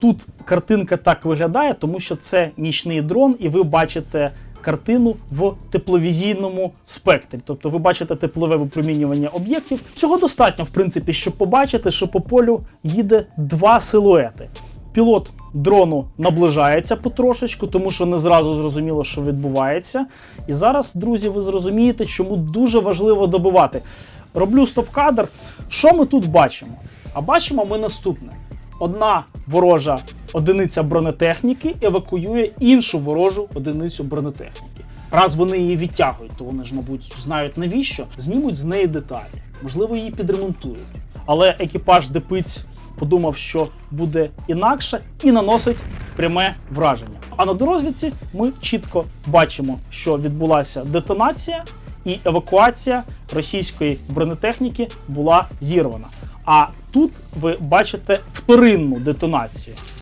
Тут картинка так виглядає, тому що це нічний дрон, і ви бачите картину в тепловізійному спектрі. Тобто ви бачите теплове випромінювання об'єктів. Цього достатньо, в принципі, щоб побачити, що по полю їде два силуети. Пілот дрону наближається потрошечку, тому що не зразу зрозуміло, що відбувається. І зараз, друзі, ви зрозумієте, чому дуже важливо добивати. Роблю стоп-кадр. Що ми тут бачимо? А бачимо ми наступне: одна ворожа одиниця бронетехніки евакуює іншу ворожу одиницю бронетехніки. Раз вони її відтягують, то вони ж, мабуть, знають навіщо, знімуть з неї деталі, можливо, її підремонтують. Але екіпаж Депиць подумав, що буде інакше, і наносить пряме враження. А на дорозвідці ми чітко бачимо, що відбулася детонація, і евакуація російської бронетехніки була зірвана. А тут ви бачите вторинну детонацію.